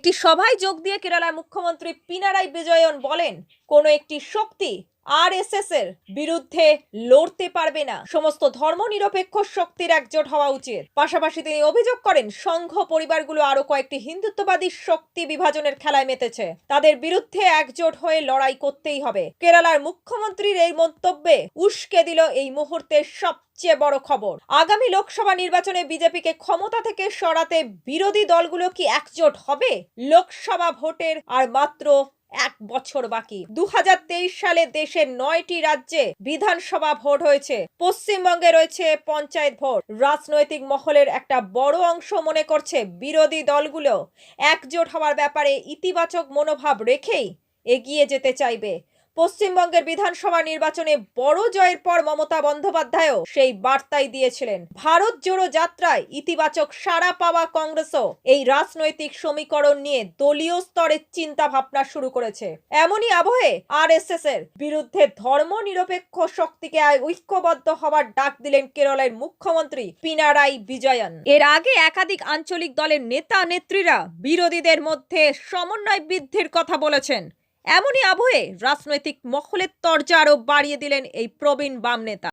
একটি সভায় যোগ দিয়ে কেরালার মুখ্যমন্ত্রী পিনারাই বিজয়ন বলেন কোনো একটি শক্তি আর এর বিরুদ্ধে লড়তে পারবে না। সমস্ত ধর্মনিরপেক্ষ শক্তির একজোট হওয়া উচিত। পাশাপাশি তিনি অভিযোগ করেন, সংঘ পরিবারগুলো আরও কয়েকটি হিন্দুত্ববাদী শক্তি বিভাজনের খেলায় মেতেছে। তাদের বিরুদ্ধে একজোট হয়ে লড়াই করতেই হবে। কেরালার মুখ্যমন্ত্রীর এই মন্তব্যে উস্কে দিল এই মুহূর্তের সবচেয়ে বড় খবর। আগামী লোকসভা নির্বাচনে বিজেপিকে ক্ষমতা থেকে সরাতে বিরোধী দলগুলো কি একজোট হবে? লোকসভা ভোটের আর মাত্র এক বছর বাকি। দু হাজার তেইশ সালে দেশের নয়টি রাজ্যে বিধানসভা ভোট হয়েছে। পশ্চিমবঙ্গে রয়েছে পঞ্চায়েত ভোট। রাজনৈতিক মহলের একটা বড় অংশ মনে করছে বিরোধী দলগুলো। একজোট হওয়ার ব্যাপারে ইতিবাচক মনোভাব রেখেই এগিয়ে যেতে চাইবে। পশ্চিমবঙ্গের বিধানসভা নির্বাচনে বড় জয়ের পর মমতা বন্দ্যোপাধ্যায়ও সেই বার্তাই দিয়েছিলেন। ভারত জোড়ো যাত্রায় ইতিবাচক সাড়া পাওয়া কংগ্রেসও এই রাজনৈতিক সমীকরণ নিয়ে দলীয় স্তরে চিন্তা ভাবনা শুরু করেছে। এমনই আবহে আর এর বিরুদ্ধে ধর্ম নিরপেক্ষ শক্তিকে ঐক্যবদ্ধ হওয়ার ডাক দিলেন কেরলের মুখ্যমন্ত্রী পিনারাই বিজয়ন। এর আগে একাধিক আঞ্চলিক দলের নেতা নেত্রীরা বিরোধীদের মধ্যে সমন্বয় বৃদ্ধির কথা বলেছেন। এমনই আবহে রাজনৈতিক মহলের তরজা আরও বাড়িয়ে দিলেন এই প্রবীণ বাম নেতা।